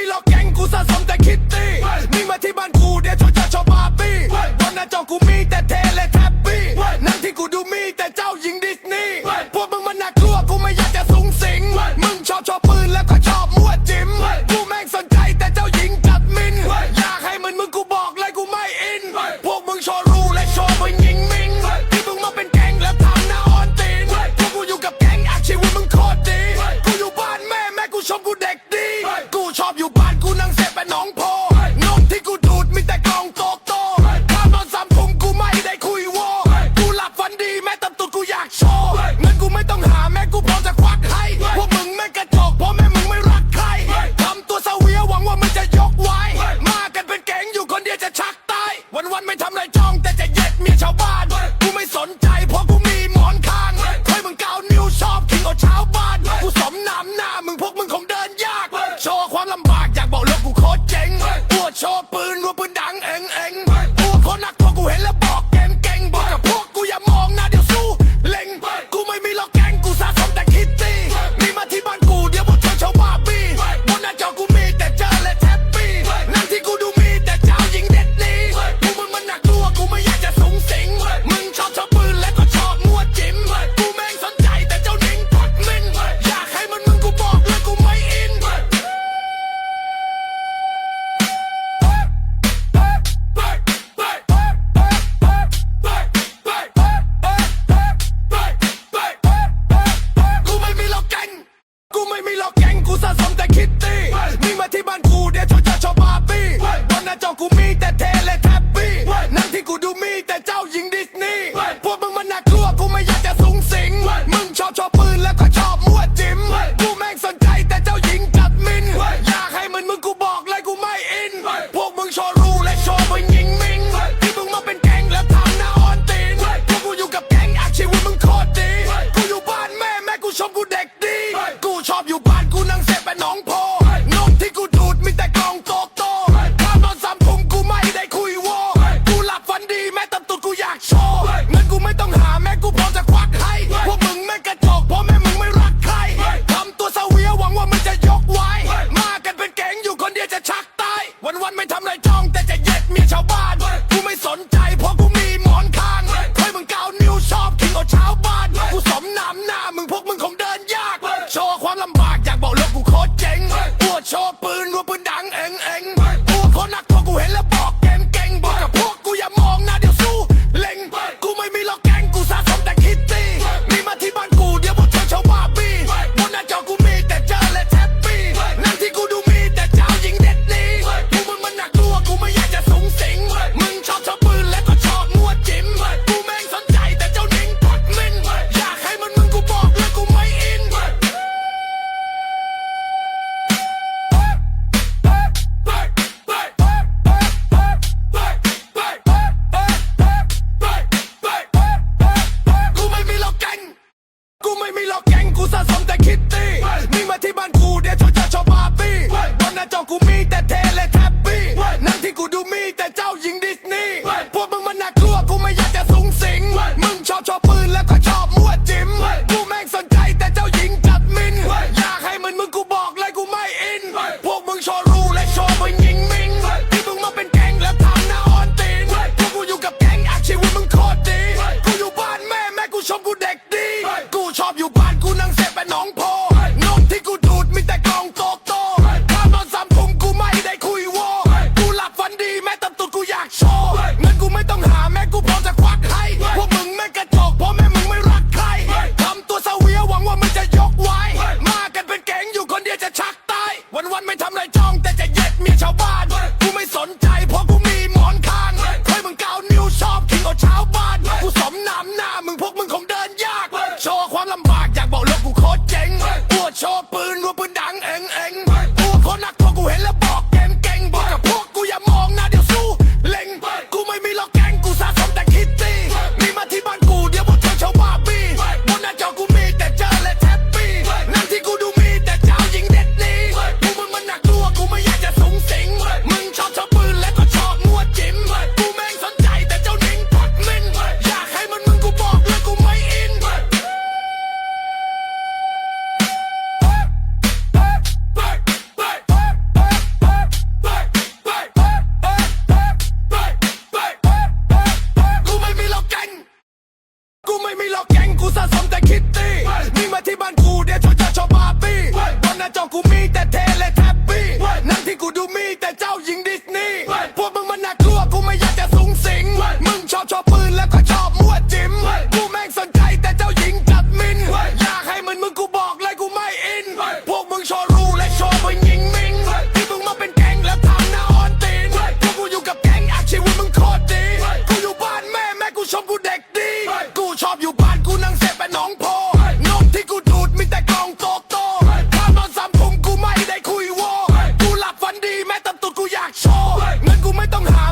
ไม่หลอกแกงกูสะสมแต่คิตตี้นี่มาที่บ้านกูเดี๋ยวชวนจะชอบบาร์ตี้วันหน้าจอกูมีแต่เทเลแทปปี้นั่นที่กูดูมีแต่เจ้าหญิงดี ชอบปืนแล้วก็ชอบมวดจิ้มกูแม่งสนใจแต่เจ้าหญิงจัดมิน อยากให้เหมือนมึงกูบอกเลยกูไม่อิน พวกมึงชว์รู้และชอบไปยิงมินที่มึงมาเป็นแก๊งแล้วทำหน้าอ่อนตีนพวกกูอยู่กับแก๊งอาชีวะมึงโคตรดี กูอยู่บ้านแม่แม่กูชมกูเด็กดี กูชอบอยู่บ้านกูนั่งเสพเป็นน้องโพนมที่กูดูดมีแต่กองโตโตข้านอนสามทุ่กูไม่ได้คุยโวกูหลับฝันดีแม่ตำตุดกูอยากชว์เงินกูไม่ต้องหา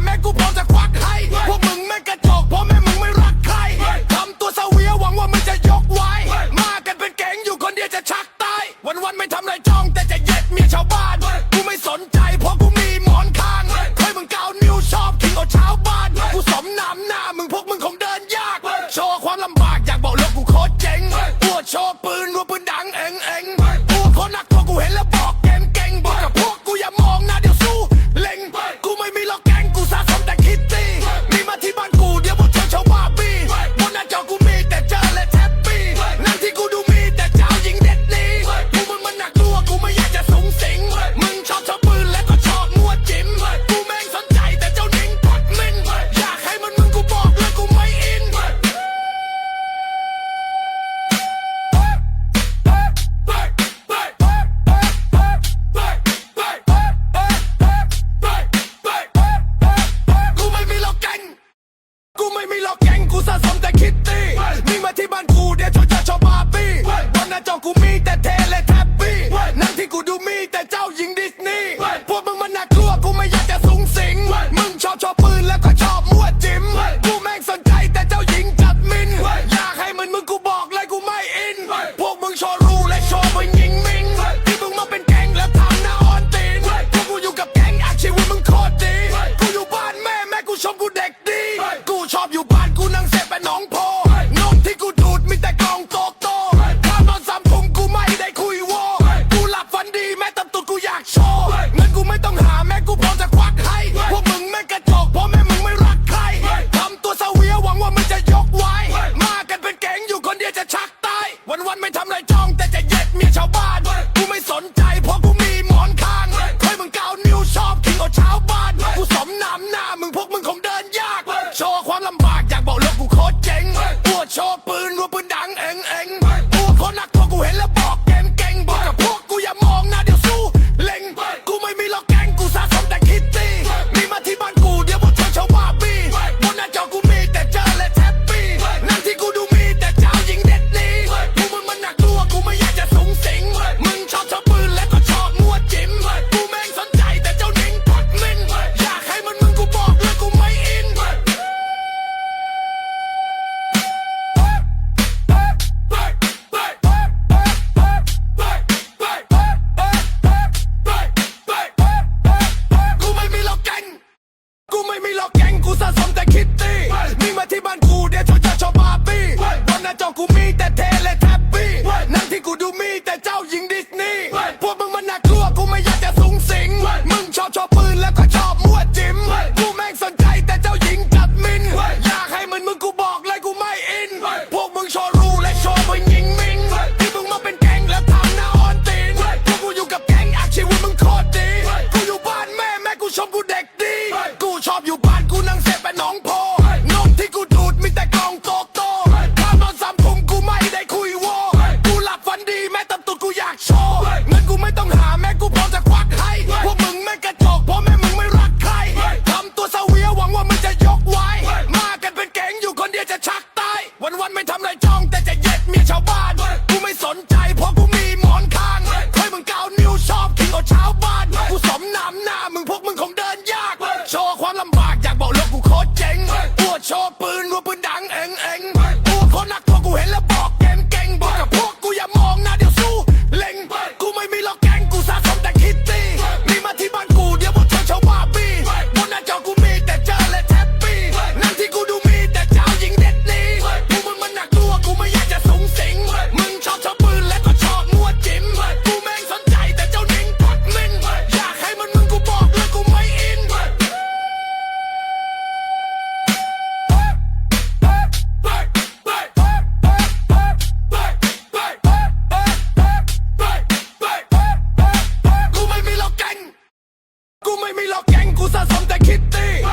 อกแก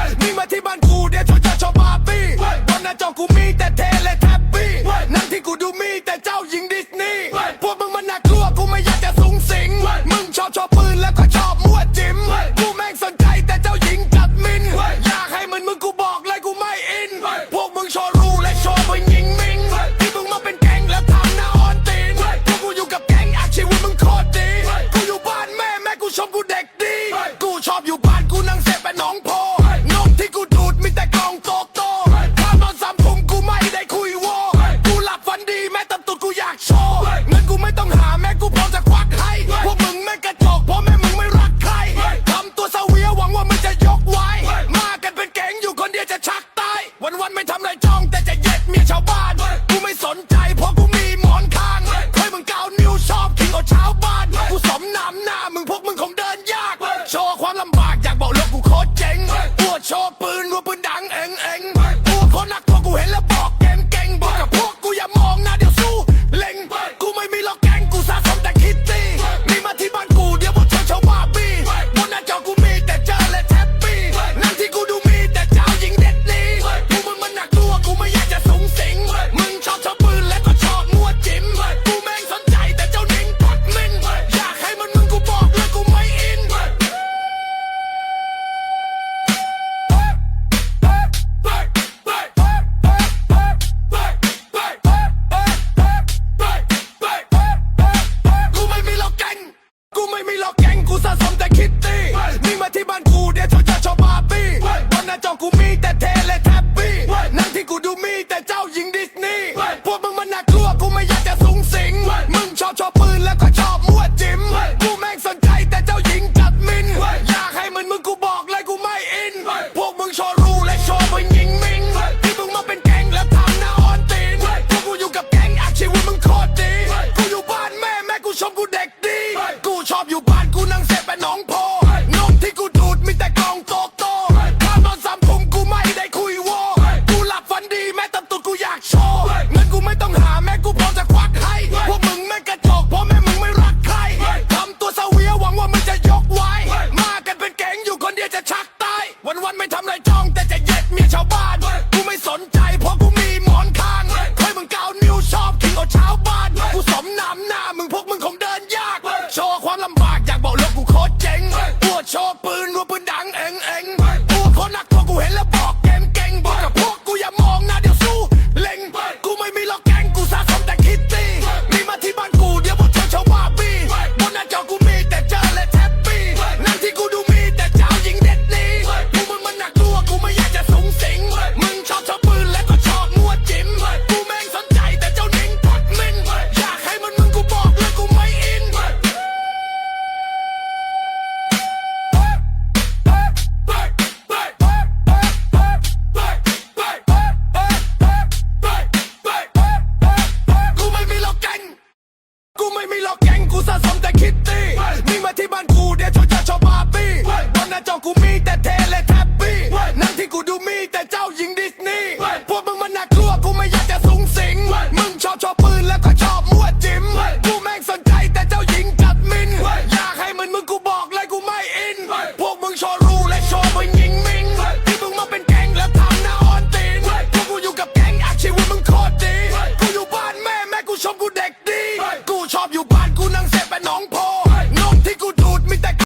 estos chachos papi. Con estos